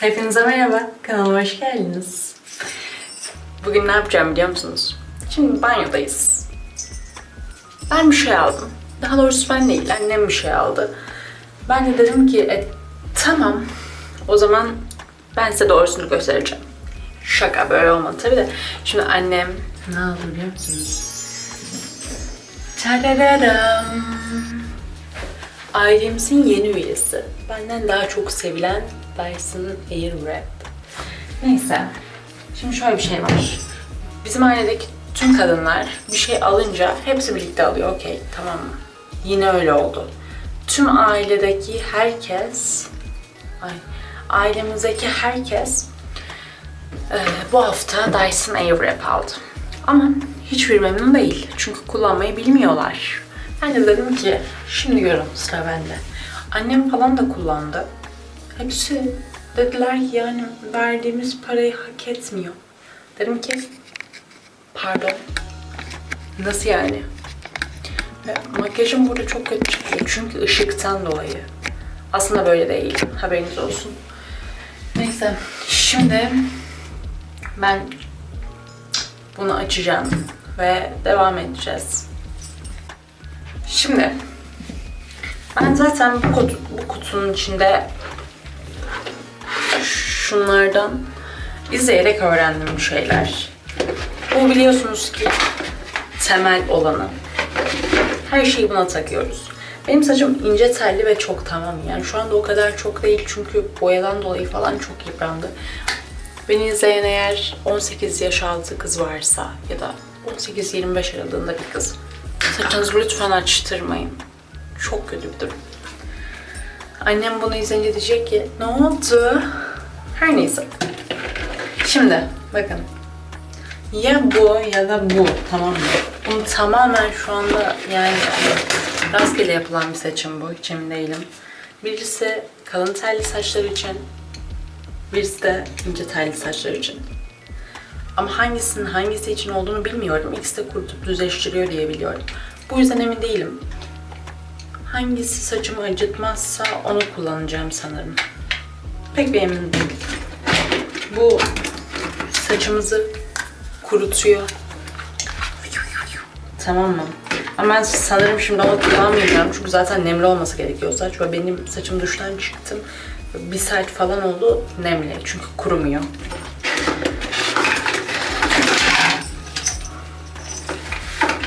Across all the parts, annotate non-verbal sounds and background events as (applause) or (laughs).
Hepinize merhaba, kanalıma hoş geldiniz. Bugün ne yapacağım biliyor musunuz? Şimdi banyodayız. Ben bir şey aldım. Daha doğrusu ben değil, annem bir şey aldı. Ben de dedim ki, e, tamam o zaman ben size doğrusunu göstereceğim. Şaka böyle olmadı tabii de. Şimdi annem ne aldı biliyor musunuz? Tarararam. Ailemizin yeni üyesi. Benden daha çok sevilen Dyson Airwrap. Neyse. Şimdi şöyle bir şey var. Bizim ailedeki tüm kadınlar bir şey alınca hepsi birlikte alıyor. Okey tamam mı? Yine öyle oldu. Tüm ailedeki herkes ay, ailemizdeki herkes e, bu hafta Dyson Airwrap aldı. Ama hiçbir memnun değil. Çünkü kullanmayı bilmiyorlar. Ben de dedim ki şimdi görün sıra bende. Annem falan da kullandı. Hepsi dediler ki yani verdiğimiz parayı hak etmiyor. Dedim ki pardon. Nasıl yani? Ve makyajım burada çok kötü çıkıyor çünkü ışıktan dolayı. Aslında böyle değil. Haberiniz olsun. Neyse. Şimdi ben bunu açacağım ve devam edeceğiz. Şimdi ben zaten bu, kutu, bu kutunun içinde şunlardan izleyerek öğrendim bir şeyler. Bu biliyorsunuz ki temel olanı. Her şeyi buna takıyoruz. Benim saçım ince telli ve çok tamam yani. Şu anda o kadar çok değil çünkü boyadan dolayı falan çok yıprandı. Beni izleyen eğer 18 yaş altı kız varsa ya da 18-25 aralığında bir kız. Saçınızı lütfen açtırmayın. Çok kötü bir durum. Annem bunu izleyince diyecek ki ne oldu? Her neyse. Şimdi bakın. Ya bu ya da bu tamam mı? Bunu tamamen şu anda yani rastgele yapılan bir seçim bu. Hiç emin değilim. Birisi kalın telli saçlar için, birisi de ince telli saçlar için. Ama hangisinin hangisi için olduğunu bilmiyorum. İkisi de kurutup düzleştiriyor diye biliyorum. Bu yüzden emin değilim. Hangisi saçımı acıtmazsa onu kullanacağım sanırım. Pek bir emin değilim. Bu saçımızı kurutuyor. Tamam mı? Ama ben sanırım şimdi onu kullanmayacağım. Çünkü zaten nemli olması gerekiyor saç. Ve benim saçım duştan çıktım. Bir saat falan oldu nemli. Çünkü kurumuyor.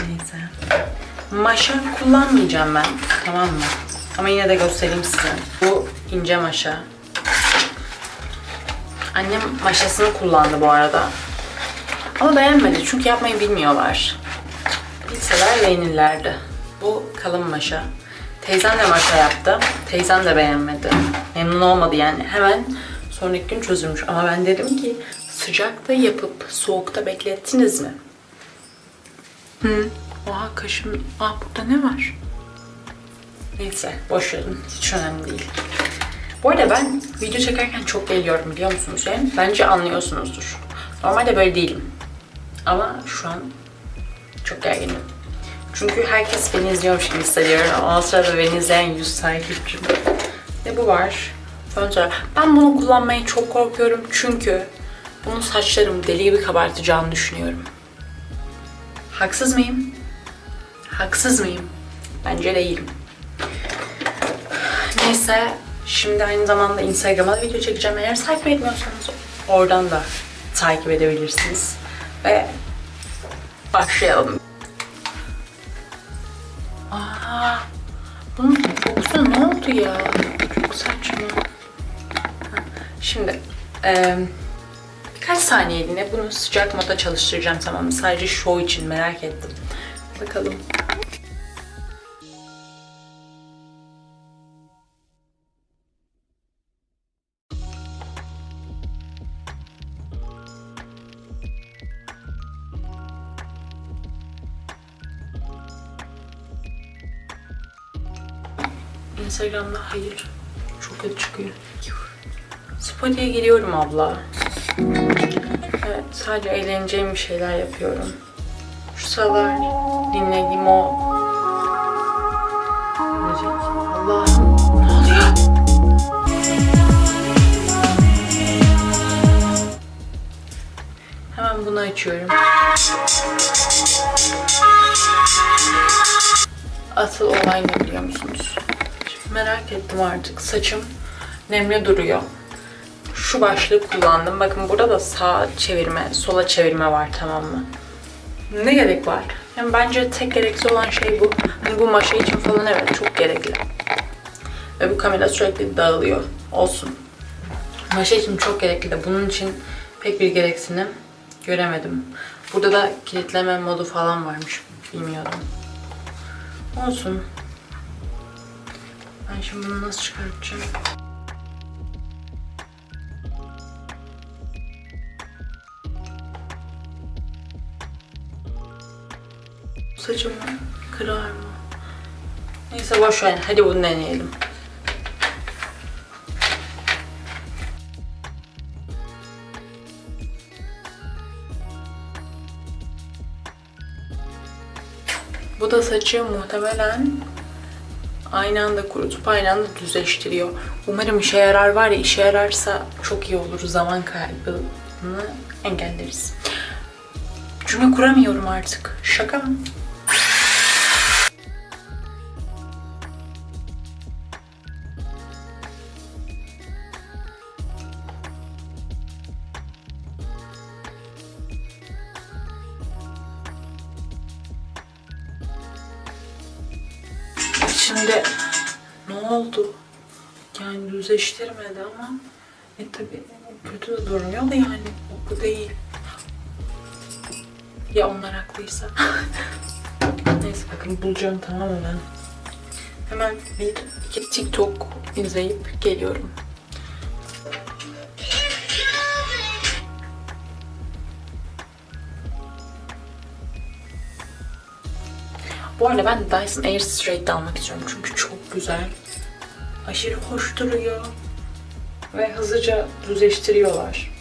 Neyse. Maşa kullanmayacağım ben. Tamam mı? Ama yine de göstereyim size. Bu ince maşa. Annem maşasını kullandı bu arada. Ama beğenmedi çünkü yapmayı bilmiyorlar. Bilseler beğenirlerdi. Bu kalın maşa. Teyzem de maşa yaptı. Teyzem de beğenmedi. Memnun olmadı yani. Hemen sonraki gün çözülmüş. Ama ben dedim ki sıcakta yapıp soğukta beklettiniz mi? Hı. Oha kaşım. Aa burada ne var? Neyse boş verin. Hiç önemli değil. Bu arada ben video çekerken çok geliyorum biliyor musunuz? Yani bence anlıyorsunuzdur. Normalde böyle değilim. Ama şu an çok gerginim. Çünkü herkes beni izliyormuş gibi hissediyorum. Ama o sırada beni izleyen yüz takipçim. Ve bu var. Fön. Ben bunu kullanmaya çok korkuyorum. Çünkü bunun saçlarımı deli gibi kabartacağını düşünüyorum. Haksız mıyım? Haksız mıyım? Bence değilim. Neyse, şimdi aynı zamanda Instagram'a da video çekeceğim. Eğer takip etmiyorsanız oradan da takip edebilirsiniz. Ve başlayalım. Aa, bunun kokusu ne oldu ya? Çok saçma. Şimdi eee birkaç saniyeliğine bunu sıcak moda çalıştıracağım tamam mı? Sadece show için merak ettim. Bakalım. söylemle hayır. Çok kötü çıkıyor. Spoti'ye giriyorum abla. Evet, sadece eğleneceğim bir şeyler yapıyorum. Şu sıralar dinlediğim o. Allah ne oluyor? Hemen bunu açıyorum. Asıl olay ne biliyor musunuz? Merak ettim artık. Saçım nemli duruyor. Şu başlığı kullandım. Bakın burada da sağa çevirme, sola çevirme var tamam mı? Ne gerek var? Yani bence tek gerekli olan şey bu. Hani bu maşa için falan evet çok gerekli. Ve bu kamera sürekli dağılıyor. Olsun. Maşa için çok gerekli de bunun için pek bir gereksinim göremedim. Burada da kilitleme modu falan varmış. Bilmiyordum. Olsun. Ben şimdi bunu nasıl çıkartacağım? Saçımı kırar mı? Neyse boş. Hadi bunu deneyelim. Bu da saçı muhtemelen aynı anda kurutup aynı anda düzleştiriyor. Umarım işe yarar var ya işe yararsa çok iyi olur. Zaman kaybını engelleriz. Cümle kuramıyorum artık. Şaka mı? Şimdi ne oldu? Yani düzleştirmedi ama e tabi kötü de durmuyor da yani bu değil. Ya onlar haklıysa. (laughs) Neyse bakın bulacağım tamam ben? Hemen bir iki TikTok izleyip geliyorum. Bu arada ben Dyson Air Straight'de almak istiyorum çünkü çok güzel. Aşırı hoş duruyor. Ve hızlıca düzleştiriyorlar.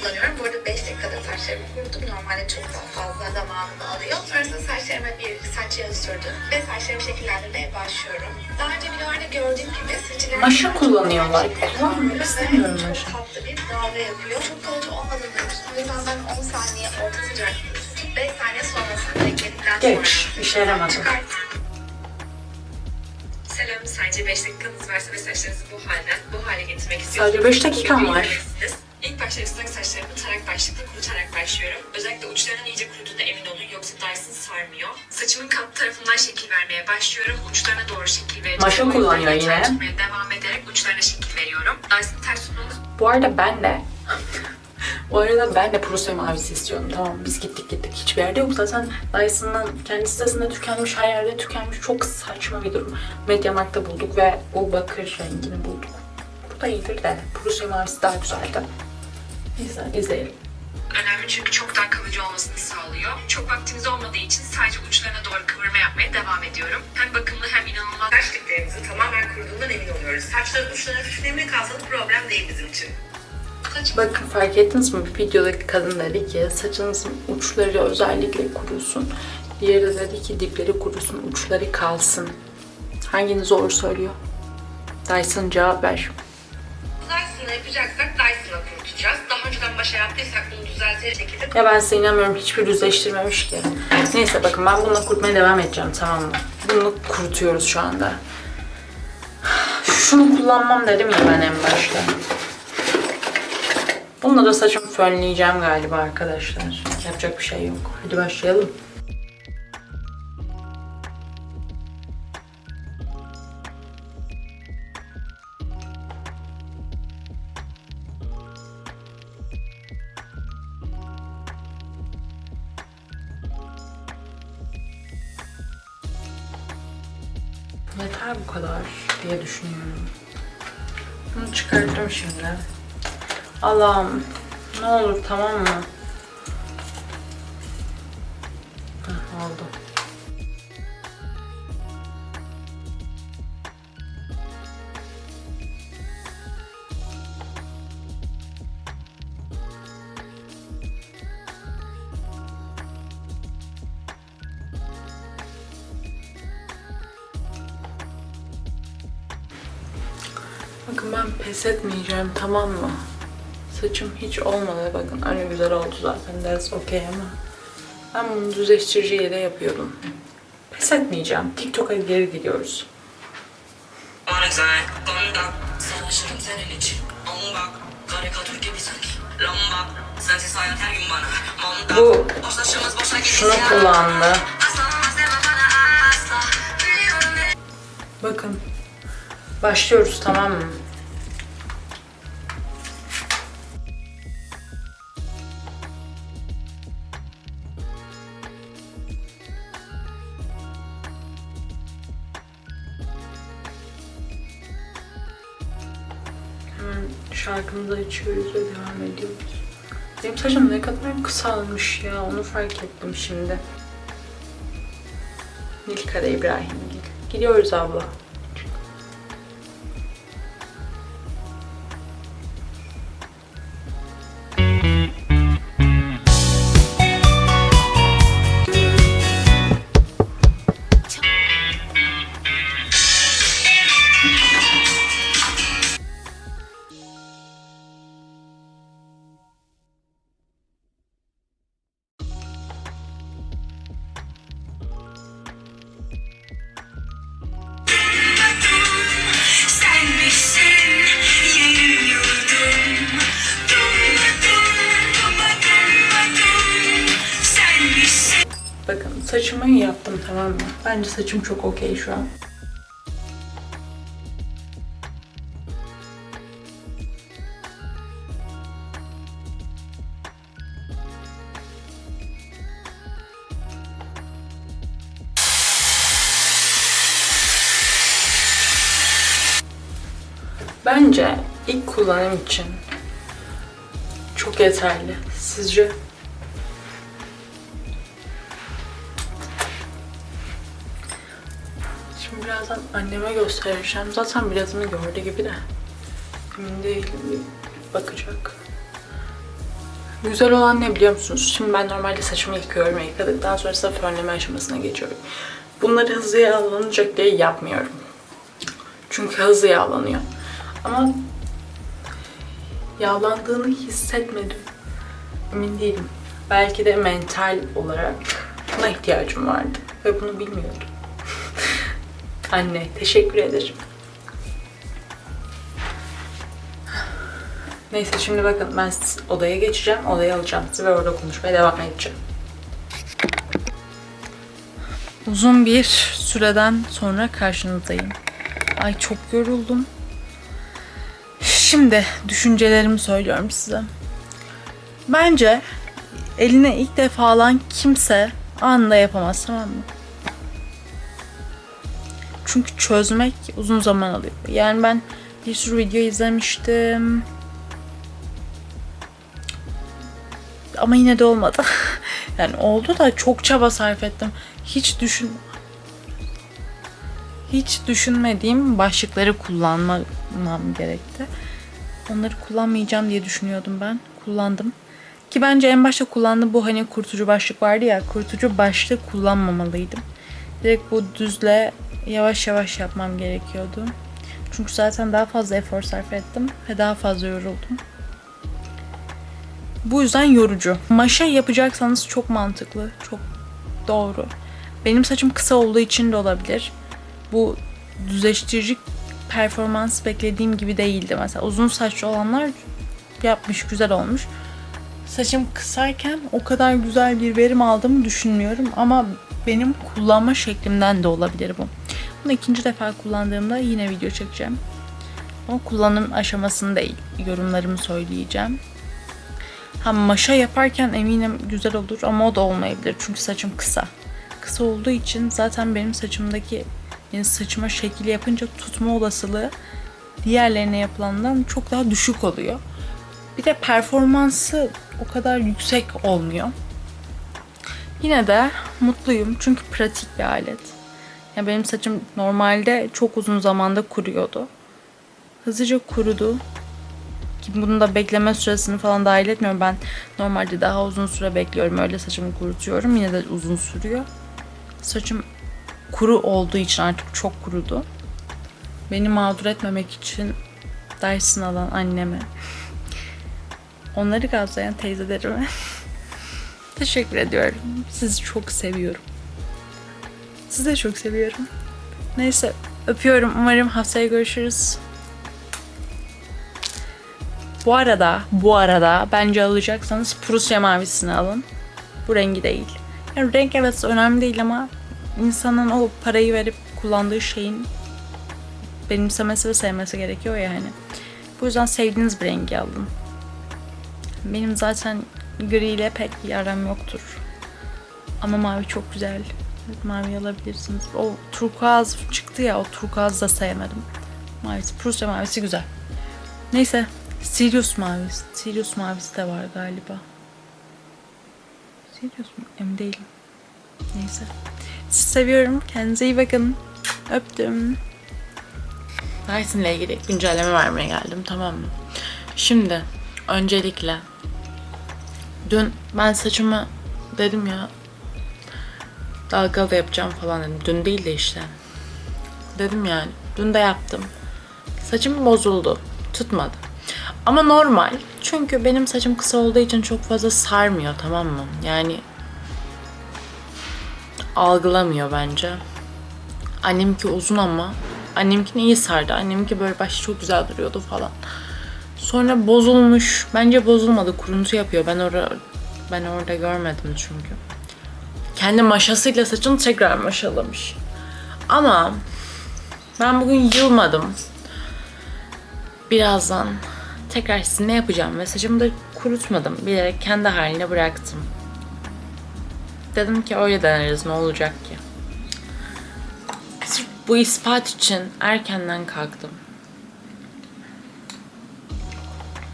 kullanıyorum. Bu arada 5 dakikada saçlarımı kuruttum. Normalde çok daha fazla zamanımı alıyor. Sonrasında saçlarıma bir saç yağı sürdüm ve saçlarımı şekillendirmeye başlıyorum. Daha önce videolarda gördüğüm gibi saçlarımı... Maşa kullanıyorlar. Kullanmak istemiyorum Çok maşa. tatlı bir dalga yapıyor. Çok kalıcı olmadığını düşünüyorum. O yüzden ben 10 saniye orta sıcaklıkta 5 saniye sonrasında bekledikten sonra... Geç. işe yaramadı. Çıkarttım. Selam, sadece 5 dakikanız varsa ve saçlarınızı bu halden bu hale getirmek istiyorsanız... Sadece beş dakikam var. İlk başta ıslak saçlarımı tarak başlıkla kurutarak başlıyorum. Özellikle uçlarının iyice kuruduğunda emin olun yoksa Dyson sarmıyor. Saçımın kat tarafından şekil vermeye başlıyorum. Uçlarına doğru şekil vereceğim. Maşa kullanıyor yine. devam ederek uçlarına şekil veriyorum. Dyson ters tutmamız Bu arada ben de bu arada ben de Prusa mavisi istiyorum. Tamam biz gittik gittik hiçbir yerde yok. Zaten Dyson'ın kendi sitesinde tükenmiş, her yerde tükenmiş. Çok saçma bir durum. Mediamarkt'ta bulduk ve bu bakır rengini bulduk. Bu da iyidir de Prusa mavisi daha güzeldi. Neyse izleyelim. önemli çünkü çok daha kalıcı olmasını sağlıyor. Çok vaktimiz olmadığı için sadece uçlarına doğru kıvırma yapmaya devam ediyorum. Hem bakımlı hem inanılmaz. Saç diplerimizi tamamen kuruduğundan emin oluyoruz. Saçların uçlarına hafif nemli kalsa da problem değil bizim için. Bakın fark ettiniz mi? Videodaki kadın dedi ki saçınızın uçları özellikle kurusun. Diğeri de dedi ki dipleri kurusun, uçları kalsın. Hanginiz doğru söylüyor? Dyson cevap ver. Dyson'la yapacaksak Dyson'la kurutacağız. Daha önceden başa yaptıysak bunu düzeltecek şekilde Ya ben size inanmıyorum hiçbir düzleştirmemiş ki. Neyse bakın ben bununla kurutmaya devam edeceğim tamam mı? Bunu kurutuyoruz şu anda. (sighs) Şunu kullanmam dedim ya ben en başta. Bununla da saçımı fönleyeceğim galiba arkadaşlar. Yapacak bir şey yok. Hadi başlayalım. Yeter bu kadar diye düşünüyorum. Bunu çıkarttım şimdi. Allah'ım ne olur tamam mı? Heh, oldu. Bakın ben pes etmeyeceğim tamam mı? Saçım hiç olmadı. Bakın önü güzel oldu zaten. That's okay ama ben bunu düzleştiriciyle de yapıyordum. Pes etmeyeceğim. TikTok'a geri gidiyoruz. Bana güzel kondak Savaşırım senin için On bak Karikatür gibi sanki Lamba Sensiz hayat her gün bana Mondak Bu şunu kullandı. Bakın. Başlıyoruz tamam mı? Şarkımızı açıyoruz ve devam ediyoruz. Benim saçım ne kadar kısalmış ya onu fark ettim şimdi. Nilkara İbrahimgil. Gidiyoruz abla. Bakın saçımı yaptım tamam mı? Bence saçım çok okey şu an. Şimdi birazdan anneme göstereceğim. Zaten birazını gördü gibi de. Emin değilim. Bakacak. Güzel olan ne biliyor musunuz? Şimdi ben normalde saçımı yıkıyorum. Yıkadıktan sonra ise fönleme aşamasına geçiyorum. Bunları hızlı yağlanacak diye yapmıyorum. Çünkü hızlı yağlanıyor. Ama yağlandığını hissetmedim. Emin değilim. Belki de mental olarak buna ihtiyacım vardı. Ve bunu bilmiyordum. Anne teşekkür ederim. Neyse şimdi bakın ben odaya geçeceğim. Odaya alacağım sizi ve orada konuşmaya devam edeceğim. Uzun bir süreden sonra karşınızdayım. Ay çok yoruldum. Şimdi düşüncelerimi söylüyorum size. Bence eline ilk defa alan kimse anında yapamaz tamam mı? Çünkü çözmek uzun zaman alıyor. Yani ben bir sürü video izlemiştim. Ama yine de olmadı. (laughs) yani oldu da çok çaba sarf ettim. Hiç düşün hiç düşünmediğim başlıkları kullanmam gerekti. Onları kullanmayacağım diye düşünüyordum ben. Kullandım. Ki bence en başta kullandığım bu hani kurtucu başlık vardı ya. Kurtucu başlık kullanmamalıydım. Direkt bu düzle yavaş yavaş yapmam gerekiyordu. Çünkü zaten daha fazla efor sarf ettim ve daha fazla yoruldum. Bu yüzden yorucu. Maşa yapacaksanız çok mantıklı, çok doğru. Benim saçım kısa olduğu için de olabilir. Bu düzleştirici performans beklediğim gibi değildi. Mesela uzun saçlı olanlar yapmış, güzel olmuş. Saçım kısayken o kadar güzel bir verim aldığımı düşünmüyorum ama benim kullanma şeklimden de olabilir bu. Bunu ikinci defa kullandığımda yine video çekeceğim. Ama kullanım aşamasını değil, yorumlarımı söyleyeceğim. Ha maşa yaparken eminim güzel olur ama o da olmayabilir çünkü saçım kısa. Kısa olduğu için zaten benim saçımdaki yani saçıma şekil yapınca tutma olasılığı diğerlerine yapılandan çok daha düşük oluyor. Bir de performansı o kadar yüksek olmuyor. Yine de mutluyum çünkü pratik bir alet. Yani benim saçım normalde çok uzun zamanda kuruyordu. Hızlıca kurudu. Ki bunun da bekleme süresini falan dahil etmiyorum. Ben normalde daha uzun süre bekliyorum. Öyle saçımı kurutuyorum. Yine de uzun sürüyor. Saçım kuru olduğu için artık çok kurudu. Beni mağdur etmemek için Dyson alan anneme onları gazlayan teyzelerime (laughs) teşekkür ediyorum. Sizi çok seviyorum. Sizi de çok seviyorum. Neyse öpüyorum. Umarım haftaya görüşürüz. Bu arada, bu arada bence alacaksanız Prusya mavisini alın. Bu rengi değil. Yani renk evet önemli değil ama insanın o parayı verip kullandığı şeyin benimsemesi ve sevmesi gerekiyor yani. Bu yüzden sevdiğiniz bir rengi alın. Benim zaten gri ile pek bir aram yoktur. Ama mavi çok güzel. Mavi alabilirsiniz. O turkuaz çıktı ya o turkuaz da sevmedim. Mavisi, Prusya mavisi güzel. Neyse. Sirius mavisi. Sirius mavisi de var galiba. Sirius mu? Emin değilim. Neyse. Sizi seviyorum. Kendinize iyi bakın. Öptüm. Dyson ile ilgili güncelleme vermeye geldim tamam mı? Şimdi öncelikle dün ben saçımı dedim ya dalgalı yapacağım falan dedim. Dün değil de işte. Dedim yani. Dün de yaptım. Saçım bozuldu. Tutmadı. Ama normal. Çünkü benim saçım kısa olduğu için çok fazla sarmıyor tamam mı? Yani algılamıyor bence. Annemki uzun ama annemkini iyi sardı. Annemki böyle başı çok güzel duruyordu falan. Sonra bozulmuş. Bence bozulmadı. Kuruntu yapıyor. Ben orada ben orada görmedim çünkü. Kendi maşasıyla saçını tekrar maşalamış. Ama ben bugün yılmadım. Birazdan tekrar sizinle yapacağım ve saçımı da kurutmadım. Bilerek kendi haline bıraktım. Dedim ki öyle deneriz ne olacak ki. Sırf bu ispat için erkenden kalktım.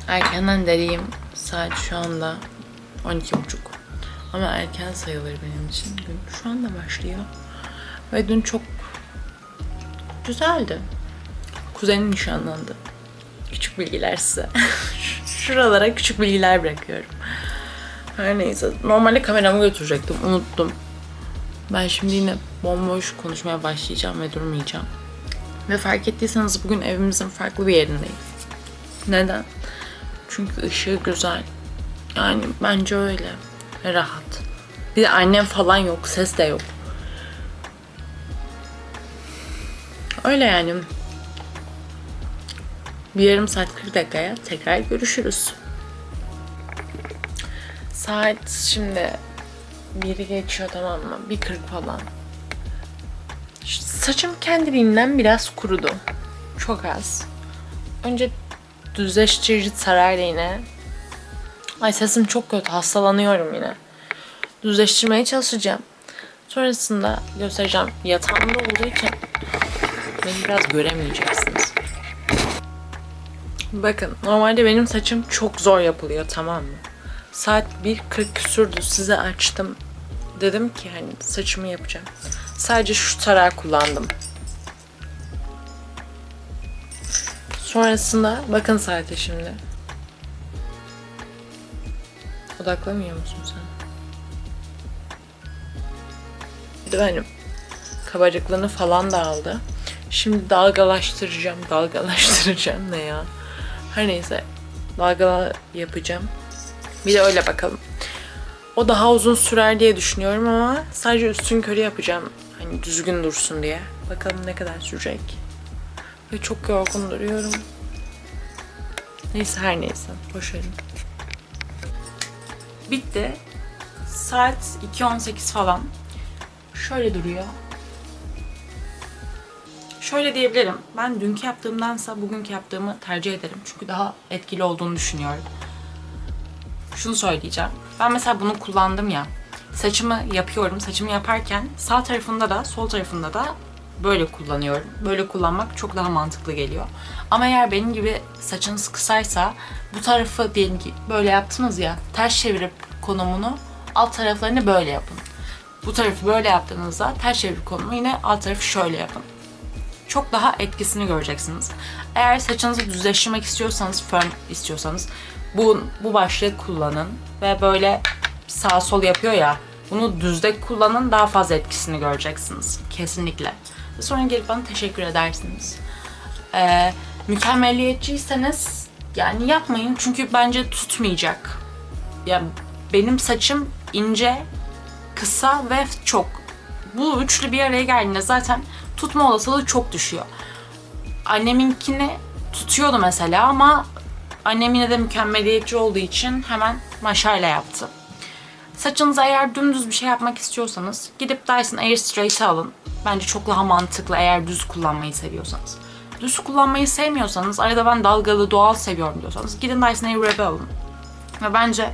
Erkenden dediğim saat şu anda 12.30. Ama erken sayılır benim için. Gün şu anda başlıyor. Ve dün çok güzeldi. Kuzenim nişanlandı. Küçük bilgiler size. (laughs) Şuralara küçük bilgiler bırakıyorum. Her neyse. Normalde kameramı götürecektim. Unuttum. Ben şimdi yine bomboş konuşmaya başlayacağım ve durmayacağım. Ve fark ettiyseniz bugün evimizin farklı bir yerindeyim. Neden? Çünkü ışığı güzel. Yani bence öyle. Rahat. Bir de annem falan yok. Ses de yok. Öyle yani. Bir yarım saat 40 dakikaya tekrar görüşürüz. Saat şimdi biri geçiyor tamam mı? Bir 40 falan. Saçım kendiliğinden biraz kurudu. Çok az. Önce düzleştirici sarayla yine. Ay sesim çok kötü. Hastalanıyorum yine. Düzleştirmeye çalışacağım. Sonrasında göstereceğim. Yatağımda olduğu için beni biraz göremeyeceksiniz. Bakın normalde benim saçım çok zor yapılıyor tamam mı? Saat 1.40 küsürdü size açtım. Dedim ki hani saçımı yapacağım. Sadece şu tarağı kullandım. Sonrasında bakın saate şimdi. Odaklamıyor musun sen? Benim kabarıklığını falan da aldı. Şimdi dalgalaştıracağım. (laughs) Dalgalaştıracağım ne ya? Her neyse. Dalgalı yapacağım. Bir de öyle bakalım. O daha uzun sürer diye düşünüyorum ama sadece üstün körü yapacağım. Hani düzgün dursun diye. Bakalım ne kadar sürecek. Ve çok yorgun duruyorum. Neyse her neyse. Boş verin. Bitti. Saat 2.18 falan. Şöyle duruyor. Şöyle diyebilirim. Ben dünkü yaptığımdansa bugünkü yaptığımı tercih ederim. Çünkü daha etkili olduğunu düşünüyorum. Şunu söyleyeceğim. Ben mesela bunu kullandım ya. Saçımı yapıyorum. Saçımı yaparken sağ tarafında da sol tarafında da böyle kullanıyorum. Böyle kullanmak çok daha mantıklı geliyor. Ama eğer benim gibi saçınız kısaysa bu tarafı diyelim ki böyle yaptınız ya ters çevirip konumunu alt taraflarını böyle yapın. Bu tarafı böyle yaptığınızda ters çevirip konumu yine alt tarafı şöyle yapın çok daha etkisini göreceksiniz. Eğer saçınızı düzleştirmek istiyorsanız, fön istiyorsanız bu, bu başlığı kullanın ve böyle sağ sol yapıyor ya bunu düzde kullanın daha fazla etkisini göreceksiniz. Kesinlikle. Sonra gelip bana teşekkür edersiniz. Ee, mükemmelliyetçiyseniz Yani yapmayın çünkü bence tutmayacak. Ya benim saçım ince, kısa ve çok. Bu üçlü bir araya geldiğinde zaten tutma olasılığı çok düşüyor. Anneminkini tutuyordu mesela ama annem yine de mükemmeliyetçi olduğu için hemen maşayla yaptı. Saçınıza eğer dümdüz bir şey yapmak istiyorsanız gidip Dyson Airstraight'ı alın. Bence çok daha mantıklı eğer düz kullanmayı seviyorsanız. Düz kullanmayı sevmiyorsanız, arada ben dalgalı doğal seviyorum diyorsanız gidin Dyson Airwrap'ı alın. Ve bence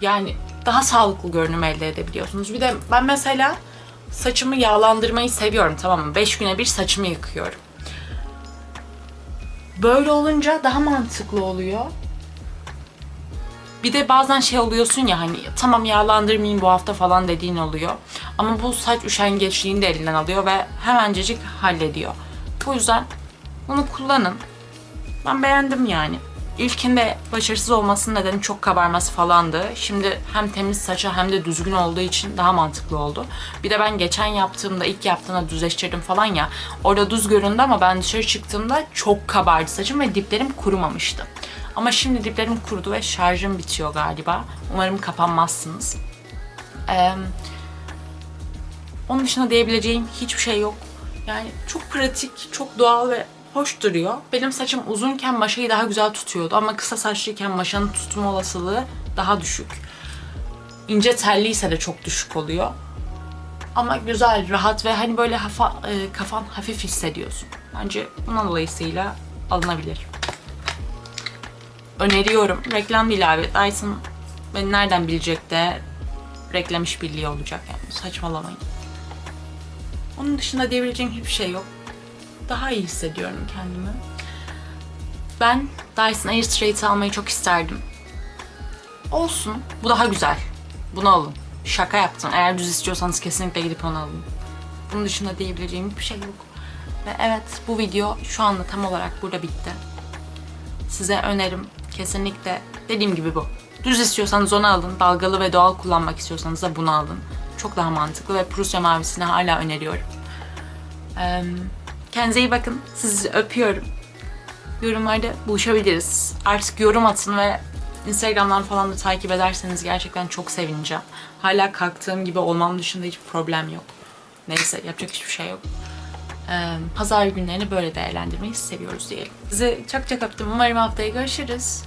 yani daha sağlıklı görünüm elde edebiliyorsunuz. Bir de ben mesela saçımı yağlandırmayı seviyorum tamam mı? 5 güne bir saçımı yıkıyorum. Böyle olunca daha mantıklı oluyor. Bir de bazen şey oluyorsun ya hani tamam yağlandırmayayım bu hafta falan dediğin oluyor. Ama bu saç üşengeçliğini de elinden alıyor ve hemencecik hallediyor. Bu yüzden bunu kullanın. Ben beğendim yani. İlkinde başarısız olmasının nedeni çok kabarması falandı. Şimdi hem temiz saça hem de düzgün olduğu için daha mantıklı oldu. Bir de ben geçen yaptığımda, ilk yaptığımda düzleştirdim falan ya. Orada düz göründü ama ben dışarı çıktığımda çok kabardı saçım ve diplerim kurumamıştı. Ama şimdi diplerim kurudu ve şarjım bitiyor galiba. Umarım kapanmazsınız. Eee onun dışında diyebileceğim hiçbir şey yok. Yani çok pratik, çok doğal ve hoş duruyor. Benim saçım uzunken maşayı daha güzel tutuyordu ama kısa saçlıyken maşanın tutma olasılığı daha düşük. İnce telliyse de çok düşük oluyor. Ama güzel, rahat ve hani böyle hafa, e, kafan hafif hissediyorsun. Bence bunun dolayısıyla alınabilir. Öneriyorum. Reklam değil abi. Dyson beni nereden bilecek de reklam işbirliği olacak yani. Saçmalamayın. Onun dışında diyebileceğim hiçbir şey yok. Daha iyi hissediyorum kendimi. Ben Dyson Airstraight'ı almayı çok isterdim. Olsun. Bu daha güzel. Bunu alın. Şaka yaptım. Eğer düz istiyorsanız kesinlikle gidip onu alın. Bunun dışında diyebileceğim hiçbir şey yok. Ve evet bu video şu anda tam olarak burada bitti. Size önerim kesinlikle dediğim gibi bu. Düz istiyorsanız onu alın. Dalgalı ve doğal kullanmak istiyorsanız da bunu alın. Çok daha mantıklı ve Prusya mavisini hala öneriyorum. Ee, kendinize iyi bakın. Sizi öpüyorum. Yorumlarda buluşabiliriz. Artık yorum atın ve Instagram'dan falan da takip ederseniz gerçekten çok sevineceğim. Hala kalktığım gibi olmam dışında hiçbir problem yok. Neyse yapacak hiçbir şey yok. Pazar günlerini böyle değerlendirmeyi seviyoruz diyelim. Sizi çok çok öptüm. Umarım haftaya görüşürüz.